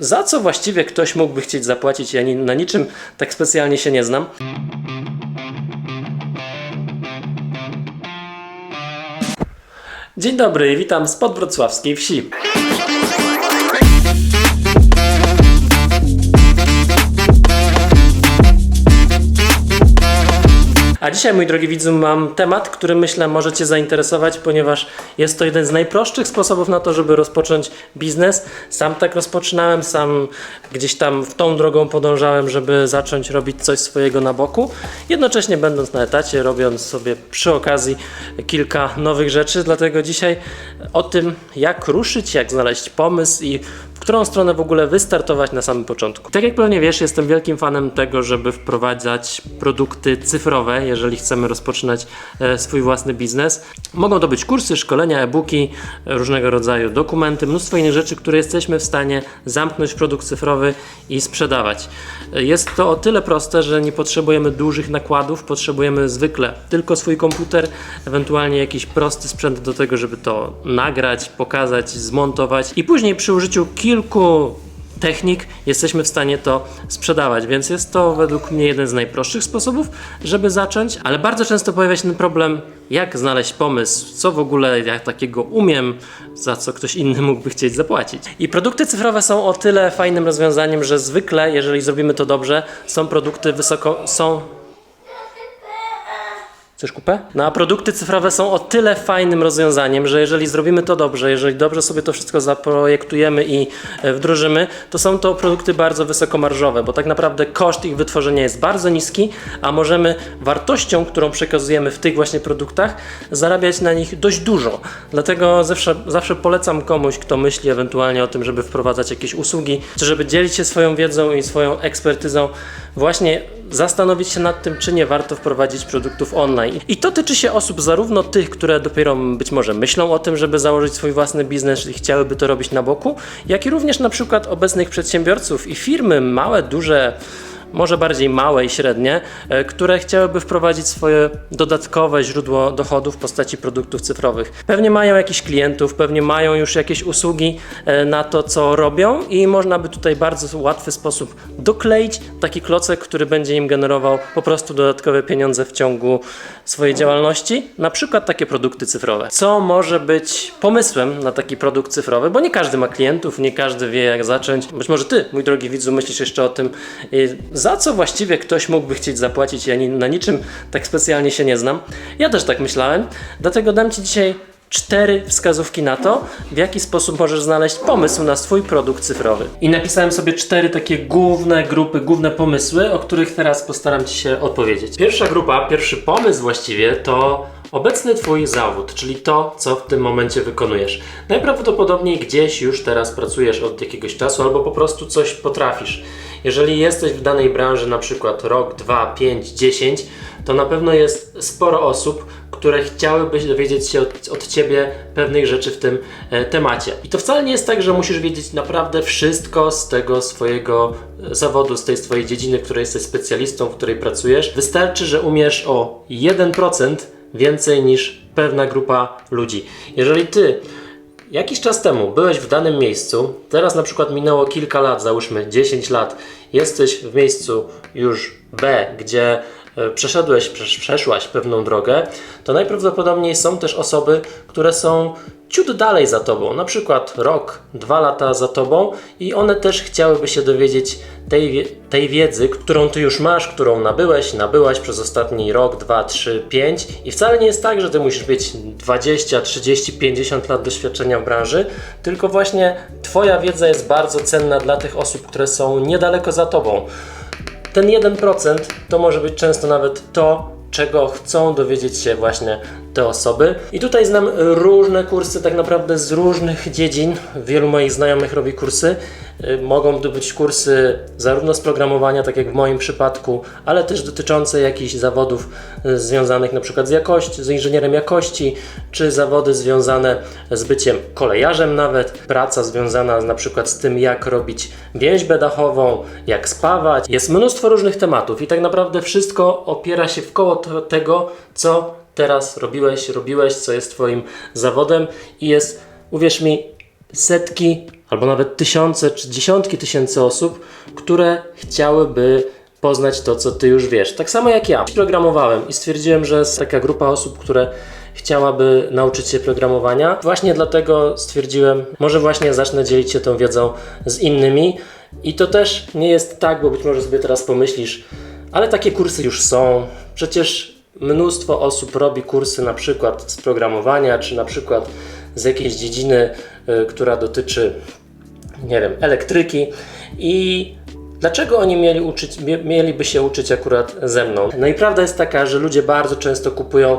Za co właściwie ktoś mógłby chcieć zapłacić? Ja na niczym tak specjalnie się nie znam. Dzień dobry, witam z podwrocławskiej wsi. Dzisiaj, mój drogi widzu, mam temat, który myślę może Cię zainteresować, ponieważ jest to jeden z najprostszych sposobów na to, żeby rozpocząć biznes. Sam tak rozpoczynałem, sam gdzieś tam w tą drogą podążałem, żeby zacząć robić coś swojego na boku, jednocześnie będąc na etacie, robiąc sobie przy okazji kilka nowych rzeczy. Dlatego dzisiaj o tym, jak ruszyć, jak znaleźć pomysł i w którą stronę w ogóle wystartować na samym początku. Tak jak pewnie wiesz, jestem wielkim fanem tego, żeby wprowadzać produkty cyfrowe, jeżeli chcemy rozpoczynać e, swój własny biznes. Mogą to być kursy, szkolenia, e-booki, różnego rodzaju dokumenty, mnóstwo innych rzeczy, które jesteśmy w stanie zamknąć w produkt cyfrowy i sprzedawać. E, Jest to o tyle proste, że nie potrzebujemy dużych nakładów, potrzebujemy zwykle tylko swój komputer, ewentualnie jakiś prosty sprzęt do tego, żeby to nagrać, pokazać, zmontować i później przy użyciu kilku technik jesteśmy w stanie to sprzedawać, więc jest to według mnie jeden z najprostszych sposobów, żeby zacząć, ale bardzo często pojawia się ten problem, jak znaleźć pomysł, co w ogóle ja takiego umiem, za co ktoś inny mógłby chcieć zapłacić. I produkty cyfrowe są o tyle fajnym rozwiązaniem, że zwykle, jeżeli zrobimy to dobrze, są produkty wysoko, są Chcesz kupę? No a produkty cyfrowe są o tyle fajnym rozwiązaniem, że jeżeli zrobimy to dobrze, jeżeli dobrze sobie to wszystko zaprojektujemy i e, wdrożymy, to są to produkty bardzo wysokomarżowe, bo tak naprawdę koszt ich wytworzenia jest bardzo niski, a możemy wartością, którą przekazujemy w tych właśnie produktach, zarabiać na nich dość dużo. Dlatego zawsze, zawsze polecam komuś, kto myśli ewentualnie o tym, żeby wprowadzać jakieś usługi, czy żeby dzielić się swoją wiedzą i swoją ekspertyzą, właśnie zastanowić się nad tym, czy nie warto wprowadzić produktów online. I to tyczy się osób zarówno tych, które dopiero być może myślą o tym, żeby założyć swój własny biznes i chciałyby to robić na boku, jak i również na przykład obecnych przedsiębiorców i firmy, małe, duże, może bardziej małe i średnie, e, które chciałyby wprowadzić swoje dodatkowe źródło dochodów w postaci produktów cyfrowych. Pewnie mają jakichś klientów, pewnie mają już jakieś usługi e, na to, co robią i można by tutaj bardzo łatwy sposób dokleić taki klocek, który będzie im generował po prostu dodatkowe pieniądze w ciągu swojej działalności, na przykład takie produkty cyfrowe. Co może być pomysłem na taki produkt cyfrowy, bo nie każdy ma klientów, nie każdy wie jak zacząć. Być może ty, mój drogi widzu, myślisz jeszcze o tym, za co właściwie ktoś mógłby chcieć zapłacić. Ja na niczym tak specjalnie się nie znam. Ja też tak myślałem, dlatego dam ci dzisiaj cztery wskazówki na to, w jaki sposób możesz znaleźć pomysł na swój produkt cyfrowy. I napisałem sobie cztery takie główne grupy, główne pomysły, o których teraz postaram Ci się odpowiedzieć. Pierwsza grupa, pierwszy pomysł właściwie to obecny Twój zawód, czyli to, co w tym momencie wykonujesz. Najprawdopodobniej gdzieś już teraz pracujesz od jakiegoś czasu albo po prostu coś potrafisz. Jeżeli jesteś w danej branży na przykład rok, dwa, pięć, dziesięć, to na pewno jest sporo osób, które chciałyby dowiedzieć się od, od Ciebie pewnych rzeczy w tym e, temacie. I to wcale nie jest tak, że musisz wiedzieć naprawdę wszystko z tego swojego e, zawodu, z tej swojej dziedziny, w której jesteś specjalistą, w której pracujesz. Wystarczy, że umiesz o 1% więcej niż pewna grupa ludzi. Jeżeli Ty Jakiś czas temu byłeś w danym miejscu, teraz na przykład minęło kilka lat, załóżmy 10 lat, jesteś w miejscu już B, gdzie e, przeszedłeś, przesz- przeszłaś pewną drogę, to najprawdopodobniej są też osoby, które są ciut dalej za tobą, na przykład rok, dwa lata za tobą i one też chciałyby się dowiedzieć tej, tej wiedzy, którą ty już masz, którą nabyłeś, nabyłaś przez ostatni rok, dwa, trzy, pięć i wcale nie jest tak, że ty musisz mieć 20, 30, 50 lat doświadczenia w branży, tylko właśnie twoja wiedza jest bardzo cenna dla tych osób, które są niedaleko za tobą. Ten 1% to może być często nawet to, czego chcą dowiedzieć się właśnie te osoby. I tutaj znam różne kursy, tak naprawdę z różnych dziedzin. Wielu moich znajomych robi kursy. Y, Mogą to być kursy zarówno z programowania, tak jak w moim przypadku, ale też dotyczące jakichś zawodów y, związanych na przykład z jakością, z inżynierem jakości, czy zawody związane z byciem kolejarzem nawet, praca związana na przykład z tym, jak robić więźbę dachową, jak spawać. Jest mnóstwo różnych tematów i tak naprawdę wszystko opiera się w koło to- tego, co teraz robiłeś, robiłeś, co jest Twoim zawodem i jest, uwierz mi, setki albo nawet tysiące czy dziesiątki tysięcy osób, które chciałyby poznać to, co ty już wiesz. Tak samo jak ja. Programowałem i stwierdziłem, że jest taka grupa osób, które chciałaby nauczyć się programowania. Właśnie dlatego stwierdziłem, może właśnie zacznę dzielić się tą wiedzą z innymi. I to też nie jest tak, bo być może sobie teraz pomyślisz, ale takie kursy już są. Przecież mnóstwo osób robi kursy na przykład z programowania, czy na przykład z jakiejś dziedziny, y, która dotyczy, nie wiem, elektryki. I dlaczego oni mieli uczyć, mie- mieliby się uczyć akurat ze mną? No i prawda jest taka, że ludzie bardzo często kupują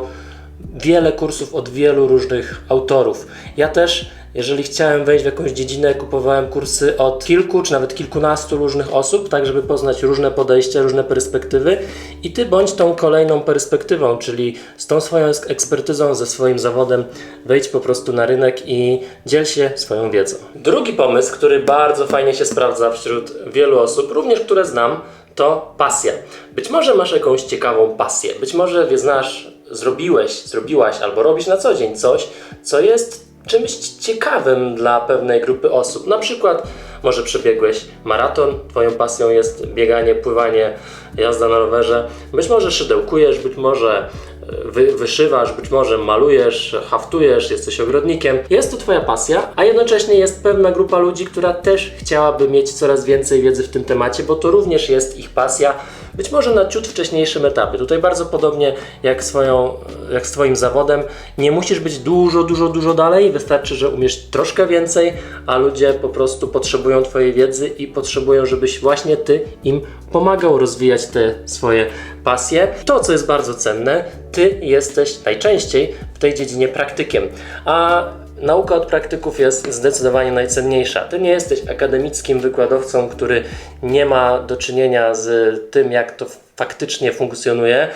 wiele kursów od wielu różnych autorów. Ja też, jeżeli chciałem wejść w jakąś dziedzinę, kupowałem kursy od kilku czy nawet kilkunastu różnych osób, tak żeby poznać różne podejścia, różne perspektywy i ty bądź tą kolejną perspektywą, czyli z tą swoją eks- ekspertyzą, ze swoim zawodem, wejdź po prostu na rynek i dziel się swoją wiedzą. Drugi pomysł, który bardzo fajnie się sprawdza wśród wielu osób, również które znam, to pasja. Być może masz jakąś ciekawą pasję, być może znasz, zrobiłeś, zrobiłaś albo robisz na co dzień coś, co jest czymś ciekawym dla pewnej grupy osób. Na przykład może przebiegłeś maraton, twoją pasją jest bieganie, pływanie, jazda na rowerze. Być może szydełkujesz, być może e, wy, wyszywasz, być może malujesz, haftujesz, jesteś ogrodnikiem. Jest to twoja pasja, a jednocześnie jest pewna grupa ludzi, która też chciałaby mieć coraz więcej wiedzy w tym temacie, bo to również jest ich pasja. Być może na ciut wcześniejszym etapie. Tutaj bardzo podobnie jak, swoją, jak z Twoim zawodem, nie musisz być dużo, dużo, dużo dalej. Wystarczy, że umiesz troszkę więcej, a ludzie po prostu potrzebują Twojej wiedzy i potrzebują, żebyś właśnie Ty im pomagał rozwijać te swoje pasje. To, co jest bardzo cenne, Ty jesteś najczęściej w tej dziedzinie praktykiem. A Nauka od praktyków jest zdecydowanie najcenniejsza. Ty nie jesteś akademickim wykładowcą, który nie ma do czynienia z tym, jak to faktycznie funkcjonuje.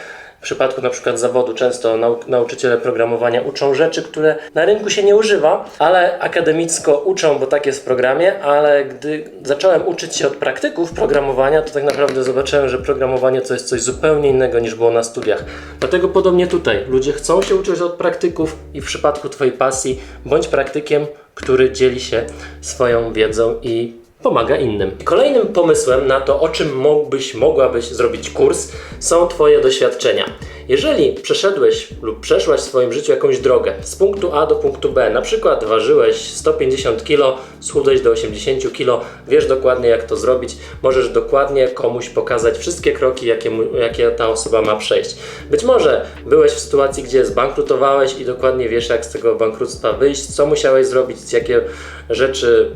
W przypadku na przykład zawodu często nau nauczyciele programowania uczą rzeczy, które na rynku się nie używa, ale akademicko uczą, bo tak jest w programie, ale gdy zacząłem uczyć się od praktyków programowania, to tak naprawdę zobaczyłem, że programowanie to jest coś zupełnie innego niż było na studiach. Dlatego podobnie tutaj. Ludzie chcą się uczyć od praktyków i w przypadku Twojej pasji bądź praktykiem, który dzieli się swoją wiedzą i pomaga innym. Kolejnym pomysłem na to, o czym mógłbyś, mogłabyś zrobić kurs, są Twoje doświadczenia. Jeżeli przeszedłeś lub przeszłaś w swoim życiu jakąś drogę z punktu A do punktu B, na przykład ważyłeś 150 kg, schudłeś do 80 kg, wiesz dokładnie jak to zrobić, możesz dokładnie komuś pokazać wszystkie kroki, jakie, mu, jakie ta osoba ma przejść. Być może byłeś w sytuacji, gdzie zbankrutowałeś i dokładnie wiesz, jak z tego bankructwa wyjść, co musiałeś zrobić, jakie rzeczy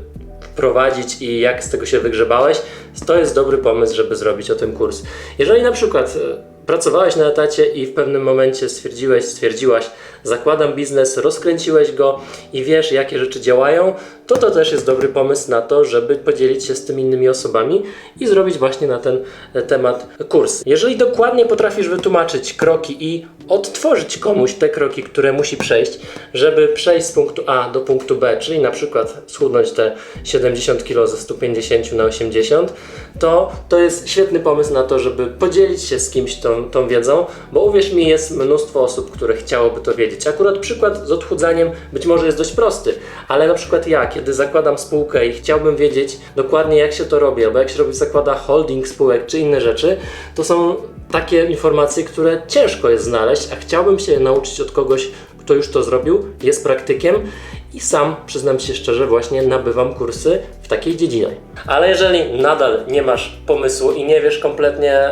wprowadzić i jak z tego się wygrzebałeś, to jest dobry pomysł, żeby zrobić o tym kurs. Jeżeli na przykład e, pracowałeś na etacie i w pewnym momencie stwierdziłeś, stwierdziłaś, zakładam biznes, rozkręciłeś go i wiesz, jakie rzeczy działają, to to też jest dobry pomysł na to, żeby podzielić się z tym innymi osobami i zrobić właśnie na ten e, temat kurs. Jeżeli dokładnie potrafisz wytłumaczyć kroki i odtworzyć komuś te kroki, które musi przejść, żeby przejść z punktu A do punktu B, czyli na przykład schudnąć te 70 kg ze 150 na 80, to to jest świetny pomysł na to, żeby podzielić się z kimś tą, tą wiedzą, bo uwierz mi, jest mnóstwo osób, które chciałoby to wiedzieć. Akurat przykład z odchudzaniem być może jest dość prosty, ale na przykład ja, kiedy zakładam spółkę i chciałbym wiedzieć dokładnie jak się to robi, albo jak się robi, zakłada holding spółek czy inne rzeczy, to są takie informacje, które ciężko jest znaleźć, a chciałbym się nauczyć od kogoś, kto już to zrobił, jest praktykiem i sam, przyznam się szczerze, właśnie nabywam kursy w takiej dziedzinie. Ale jeżeli nadal nie masz pomysłu i nie wiesz kompletnie,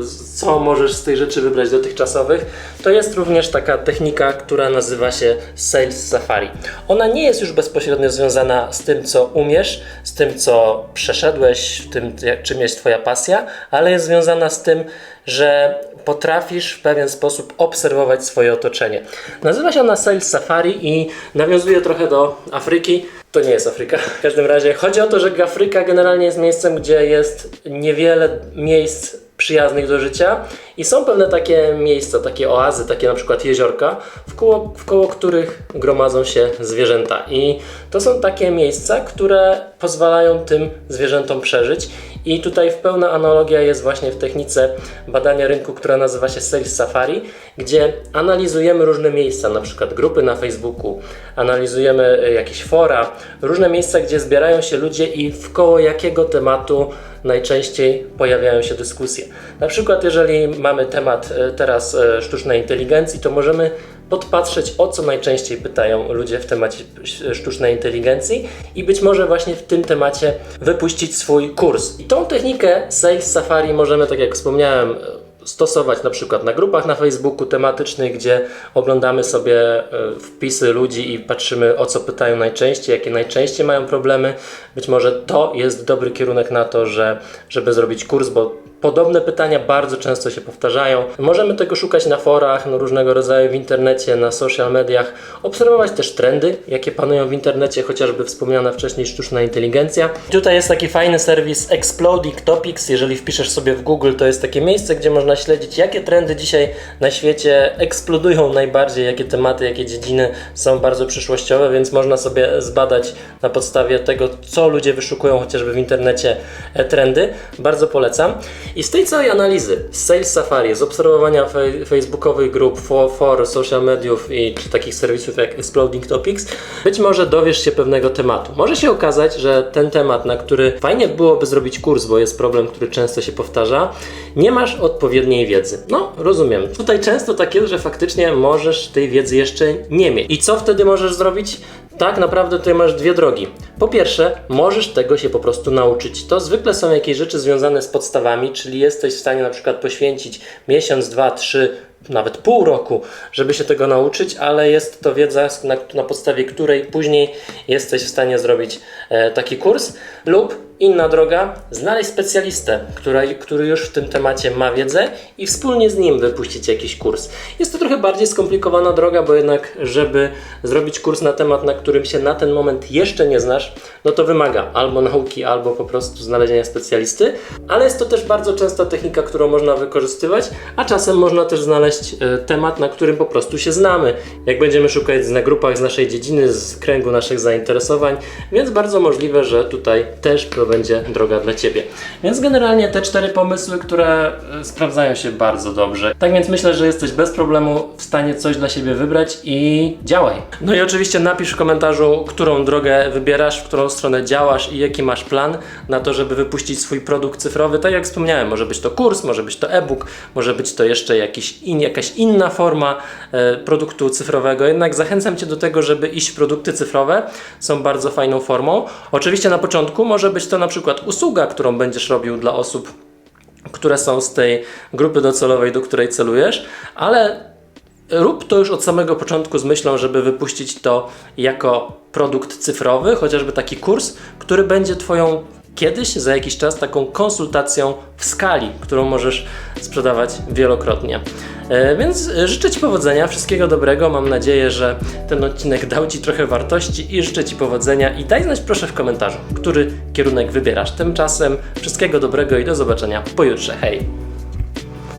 y, co możesz z tych rzeczy wybrać dotychczasowych, to jest również taka technika, która nazywa się Sales Safari. Ona nie jest już bezpośrednio związana z tym, co umiesz, z tym, co przeszedłeś, tym, czym jest Twoja pasja, ale jest związana z tym, że potrafisz w pewien sposób obserwować swoje otoczenie. Nazywa się ona Sales Safari i nawiązuje trochę do Afryki. To nie jest Afryka. W każdym razie chodzi o to, że Afryka generalnie jest miejscem, gdzie jest niewiele miejsc przyjaznych do życia i są pewne takie miejsca, takie oazy, takie na przykład jeziorka, wkoło, wkoło których gromadzą się zwierzęta. I to są takie miejsca, które pozwalają tym zwierzętom przeżyć I tutaj w pełna analogia jest właśnie w technice badania rynku, która nazywa się Sales Safari, gdzie analizujemy różne miejsca, na przykład grupy na Facebooku, analizujemy e, jakieś fora, różne miejsca, gdzie zbierają się ludzie i wkoło jakiego tematu najczęściej pojawiają się dyskusje. Na przykład, jeżeli mamy temat e, teraz e, sztucznej inteligencji, to możemy podpatrzeć, o co najczęściej pytają ludzie w temacie sztucznej inteligencji i być może właśnie w tym temacie wypuścić swój kurs. I tą technikę Sales Safari możemy, tak jak wspomniałem, stosować na przykład na grupach na Facebooku tematycznych, gdzie oglądamy sobie e, wpisy ludzi i patrzymy o co pytają najczęściej, jakie najczęściej mają problemy. Być może to jest dobry kierunek na to, że, żeby zrobić kurs, bo podobne pytania bardzo często się powtarzają. Możemy tego szukać na forach, no różnego rodzaju w internecie, na social mediach, obserwować też trendy, jakie panują w internecie, chociażby wspomniana wcześniej sztuczna inteligencja. Tutaj jest taki fajny serwis Exploding Topics. Jeżeli wpiszesz sobie w Google, to jest takie miejsce, gdzie można śledzić, jakie trendy dzisiaj na świecie eksplodują najbardziej, jakie tematy, jakie dziedziny są bardzo przyszłościowe, więc można sobie zbadać na podstawie tego, co ludzie wyszukują chociażby w internecie e, trendy. Bardzo polecam. I z tej całej analizy, z Sales Safari, z obserwowania fej- facebookowych grup, for, for social mediów i czy takich serwisów jak Exploding Topics, być może dowiesz się pewnego tematu. Może się okazać, że ten temat, na który fajnie byłoby zrobić kurs, bo jest problem, który często się powtarza, nie masz odpowiedniej wiedzy. No, rozumiem. Tutaj często tak jest, że faktycznie możesz tej wiedzy jeszcze nie mieć. I co wtedy możesz zrobić? Tak naprawdę tutaj masz dwie drogi. Po pierwsze, możesz tego się po prostu nauczyć. To zwykle są jakieś rzeczy związane z podstawami, czyli jesteś w stanie na przykład poświęcić miesiąc, dwa, trzy, nawet pół roku, żeby się tego nauczyć, ale jest to wiedza, na, na podstawie której później jesteś w stanie zrobić e, taki kurs lub inna droga, znaleźć specjalistę, który, który już w tym temacie ma wiedzę i wspólnie z nim wypuścić jakiś kurs. Jest to trochę bardziej skomplikowana droga, bo jednak, żeby zrobić kurs na temat, na którym się na ten moment jeszcze nie znasz, no to wymaga albo nauki, albo po prostu znalezienia specjalisty, ale jest to też bardzo częsta technika, którą można wykorzystywać, a czasem można też znaleźć e, temat, na którym po prostu się znamy. Jak będziemy szukać na grupach z naszej dziedziny, z kręgu naszych zainteresowań, więc bardzo możliwe, że tutaj też będzie droga dla Ciebie. Więc generalnie te cztery pomysły, które e, sprawdzają się bardzo dobrze. Tak więc myślę, że jesteś bez problemu w stanie coś dla siebie wybrać i działaj. No i oczywiście napisz w komentarzu, którą drogę wybierasz, w którą stronę działasz i jaki masz plan na to, żeby wypuścić swój produkt cyfrowy. Tak jak wspomniałem, może być to kurs, może być to e-book, może być to jeszcze jakiś in, jakaś inna forma e, produktu cyfrowego. Jednak zachęcam Cię do tego, żeby iść w produkty cyfrowe. Są bardzo fajną formą. Oczywiście na początku może być to na przykład usługa, którą będziesz robił dla osób, które są z tej grupy docelowej, do której celujesz, ale rób to już od samego początku z myślą, żeby wypuścić to jako produkt cyfrowy, chociażby taki kurs, który będzie Twoją kiedyś, za jakiś czas, taką konsultacją w skali, którą możesz sprzedawać wielokrotnie. E, Więc e, życzę Ci powodzenia, wszystkiego dobrego. Mam nadzieję, że ten odcinek dał Ci trochę wartości i życzę Ci powodzenia. I daj znać proszę w komentarzu, który kierunek wybierasz. Tymczasem wszystkiego dobrego i do zobaczenia pojutrze. Hej!